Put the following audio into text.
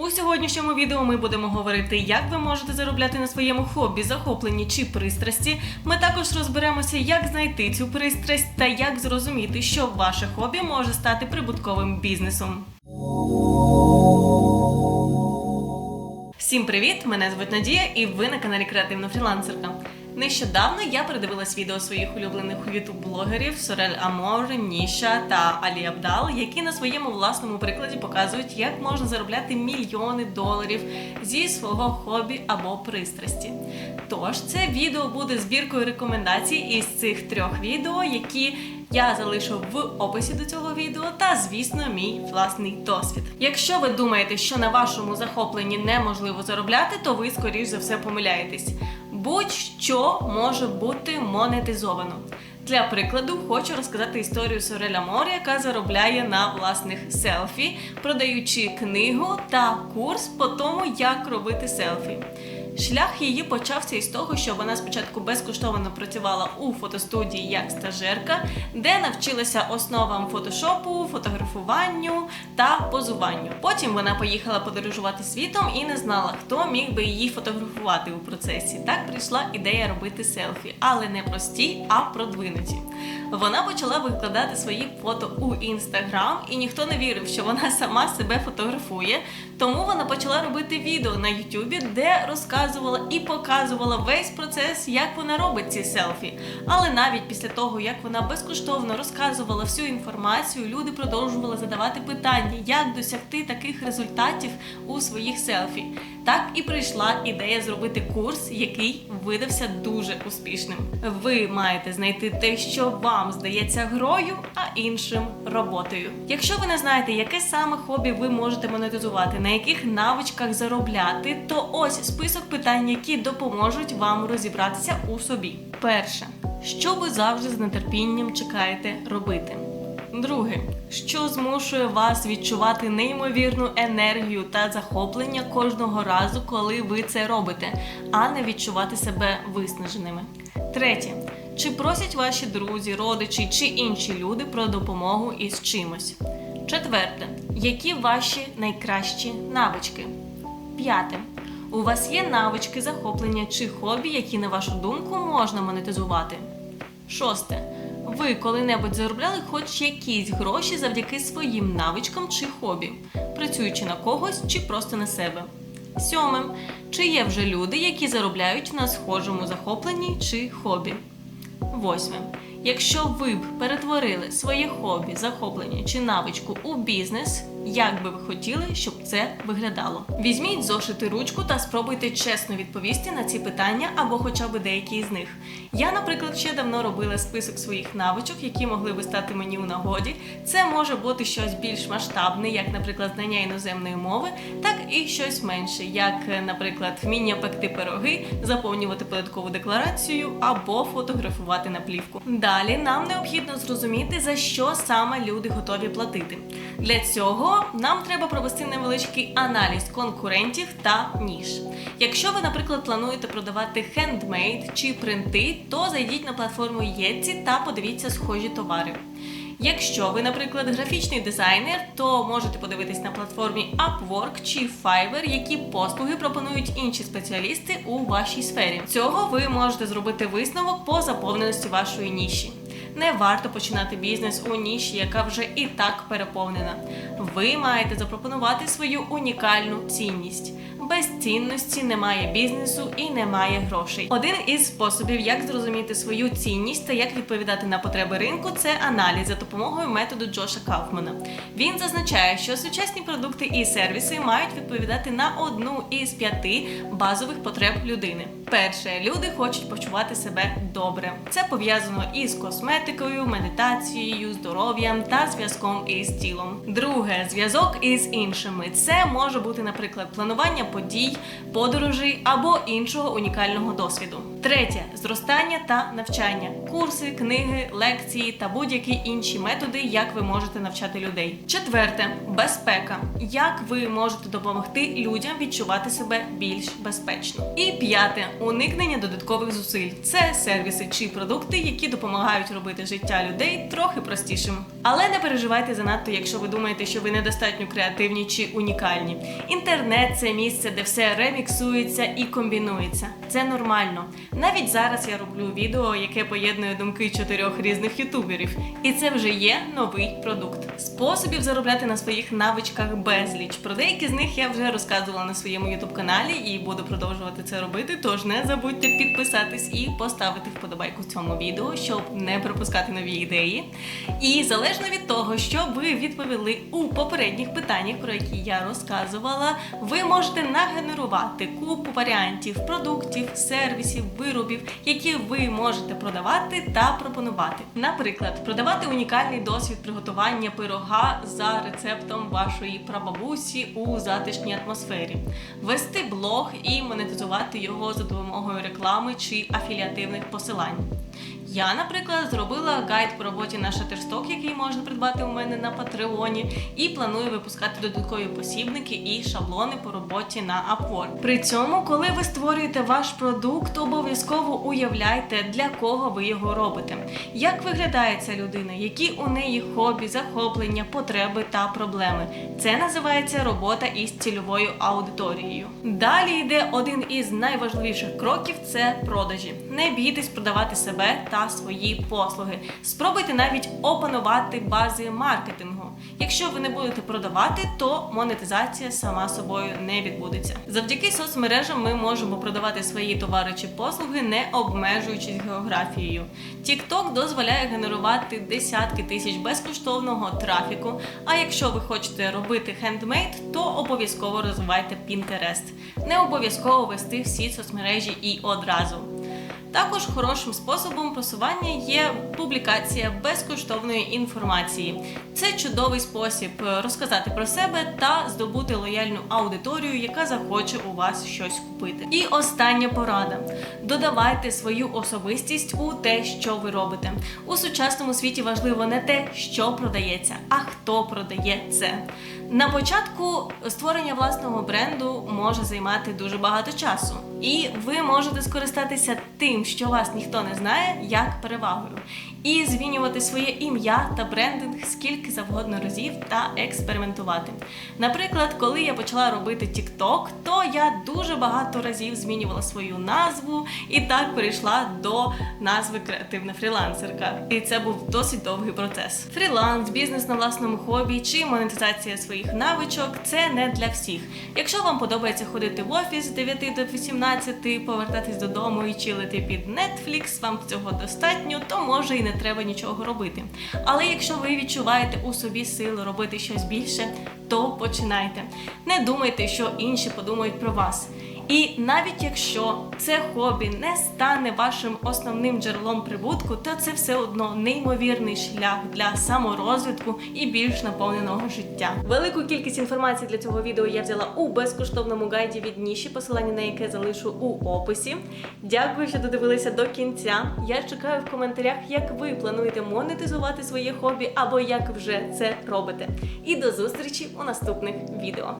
У сьогоднішньому відео ми будемо говорити, як ви можете заробляти на своєму хобі, захопленні чи пристрасті. Ми також розберемося, як знайти цю пристрасть та як зрозуміти, що ваше хобі може стати прибутковим бізнесом. Всім привіт! Мене звуть Надія, і ви на каналі Креативна фрілансерка. Нещодавно я передивилась відео своїх улюблених ютуб-блогерів Сорель Амор, Ніша та Алі Абдал, які на своєму власному прикладі показують, як можна заробляти мільйони доларів зі свого хобі або пристрасті. Тож це відео буде збіркою рекомендацій із цих трьох відео, які я залишу в описі до цього відео та, звісно, мій власний досвід. Якщо ви думаєте, що на вашому захопленні неможливо заробляти, то ви скоріш за все помиляєтесь. Будь-що може бути монетизовано. Для прикладу, хочу розказати історію Сореля Морі, яка заробляє на власних селфі, продаючи книгу та курс по тому, як робити селфі. Шлях її почався із того, що вона спочатку безкоштовно працювала у фотостудії як стажерка, де навчилася основам фотошопу, фотографуванню та позуванню. Потім вона поїхала подорожувати світом і не знала, хто міг би її фотографувати у процесі. Так прийшла ідея робити селфі, але не прості, а продвинуті. Вона почала викладати свої фото у інстаграм, і ніхто не вірив, що вона сама себе фотографує. Тому вона почала робити відео на Ютубі, де розказувала і показувала весь процес, як вона робить ці селфі. Але навіть після того, як вона безкоштовно розказувала всю інформацію, люди продовжували задавати питання, як досягти таких результатів у своїх селфі. Так і прийшла ідея зробити курс, який видався дуже успішним. Ви маєте знайти те, що вам здається грою, а іншим роботою. Якщо ви не знаєте, яке саме хобі ви можете монетизувати, на яких навичках заробляти, то ось список питань, які допоможуть вам розібратися у собі. Перше, що ви завжди з нетерпінням чекаєте робити? Друге, що змушує вас відчувати неймовірну енергію та захоплення кожного разу, коли ви це робите, а не відчувати себе виснаженими. Третє, чи просять ваші друзі, родичі чи інші люди про допомогу із чимось? Четверте, які ваші найкращі навички? П'яте. У вас є навички захоплення чи хобі, які, на вашу думку, можна монетизувати? Шосте. Ви коли-небудь заробляли хоч якісь гроші завдяки своїм навичкам чи хобі, працюючи на когось чи просто на себе. Сьоме. Чи є вже люди, які заробляють на схожому захопленні чи хобі? Восьме. Якщо ви б перетворили своє хобі, захоплення чи навичку у бізнес, як би ви хотіли, щоб це виглядало? Візьміть зошити ручку та спробуйте чесно відповісти на ці питання або хоча б деякі з них. Я, наприклад, ще давно робила список своїх навичок, які могли би стати мені у нагоді. Це може бути щось більш масштабне, як, наприклад, знання іноземної мови, так і щось менше, як, наприклад, вміння пекти пироги, заповнювати податкову декларацію або фотографувати на плівку. Далі нам необхідно зрозуміти, за що саме люди готові платити. Для цього нам треба провести невеличкий аналіз конкурентів та ніж. Якщо ви, наприклад, плануєте продавати хендмейд чи принти, то зайдіть на платформу Etsy та подивіться схожі товари. Якщо ви, наприклад, графічний дизайнер, то можете подивитись на платформі Upwork чи Fiverr, які послуги пропонують інші спеціалісти у вашій сфері. Цього ви можете зробити висновок по заповненості вашої ніші. Не варто починати бізнес у ніші, яка вже і так переповнена. Ви маєте запропонувати свою унікальну цінність. Без цінності немає бізнесу і немає грошей. Один із способів, як зрозуміти свою цінність та як відповідати на потреби ринку, це аналіз за допомогою методу Джоша Кауфмана. Він зазначає, що сучасні продукти і сервіси мають відповідати на одну із п'яти базових потреб людини. Перше, люди хочуть почувати себе добре. Це пов'язано із косметикою, медитацією, здоров'ям та зв'язком із тілом. Друге зв'язок із іншими. Це може бути, наприклад, планування подій, подорожей або іншого унікального досвіду. Третє зростання та навчання, курси, книги, лекції та будь-які інші методи, як ви можете навчати людей. Четверте безпека. Як ви можете допомогти людям відчувати себе більш безпечно. І п'яте уникнення додаткових зусиль. Це сервіси чи продукти, які допомагають робити життя людей трохи простішим. Але не переживайте занадто, якщо ви думаєте, що ви недостатньо креативні чи унікальні. Інтернет це місце, де все реміксується і комбінується. Це нормально. Навіть зараз я роблю відео, яке поєднує думки чотирьох різних ютуберів, і це вже є новий продукт. Способів заробляти на своїх навичках безліч. Про деякі з них я вже розказувала на своєму ютуб каналі і буду продовжувати це робити. Тож не забудьте підписатись і поставити вподобайку цьому відео, щоб не пропускати нові ідеї. І залежно від того, що ви відповіли у попередніх питаннях, про які я розказувала, ви можете нагенерувати купу варіантів продуктів, сервісів, виробів, які ви можете продавати та пропонувати. Наприклад, продавати унікальний досвід приготування пирога за рецептом вашої прабабусі у затишній атмосфері, вести блог і монетизувати його за допомогою реклами чи афіліативних посилань. Я, наприклад, зробила гайд по роботі на Shutterstock, який можна придбати у мене на Патреоні, і планую випускати додаткові посібники і шаблони по роботі на Upwork. При цьому, коли ви створюєте ваш продукт, обов'язково уявляйте, для кого ви його робите, як виглядає ця людина, які у неї хобі, захоплення, потреби та проблеми. Це називається робота із цільовою аудиторією. Далі йде один із найважливіших кроків це продажі. Не бійтесь продавати себе та свої послуги. Спробуйте навіть опанувати бази маркетингу. Якщо ви не будете продавати, то монетизація сама собою не відбудеться. Завдяки соцмережам ми можемо продавати свої товари чи послуги, не обмежуючись географією. TikTok дозволяє генерувати десятки тисяч безкоштовного трафіку. А якщо ви хочете робити хендмейд, то обов'язково розвивайте Pinterest. Не обов'язково вести всі соцмережі і одразу. Також хорошим способом просування є публікація безкоштовної інформації. Це чудовий спосіб е, розказати про себе та здобути лояльну аудиторію, яка захоче у вас щось купити. І остання порада: додавайте свою особистість у те, що ви робите. У сучасному світі важливо не те, що продається, а хто продає це. На початку створення власного бренду може займати дуже багато часу, і ви можете скористатися тим, що вас ніхто не знає, як перевагою, і змінювати своє ім'я та брендинг скільки завгодно разів та експериментувати. Наприклад, коли я почала робити TikTok, то я дуже багато разів змінювала свою назву і так перейшла до назви креативна фрілансерка. І це був досить довгий процес. Фріланс, бізнес на власному хобі чи монетизація своїх навичок це не для всіх. Якщо вам подобається ходити в офіс з 9 до 18, повертатись додому і чилити під Netflix, вам цього достатньо, то може і не треба нічого робити. Але якщо ви відчуваєте у собі силу робити щось більше, то починайте. Не думайте, що інші подумають про вас. І навіть якщо це хобі не стане вашим основним джерелом прибутку, то це все одно неймовірний шлях для саморозвитку і більш наповненого життя. Велику кількість інформації для цього відео я взяла у безкоштовному гайді від ніші, посилання на яке залишу у описі. Дякую, що додивилися до кінця. Я чекаю в коментарях, як ви плануєте монетизувати своє хобі або як вже це робите. І до зустрічі у наступних відео.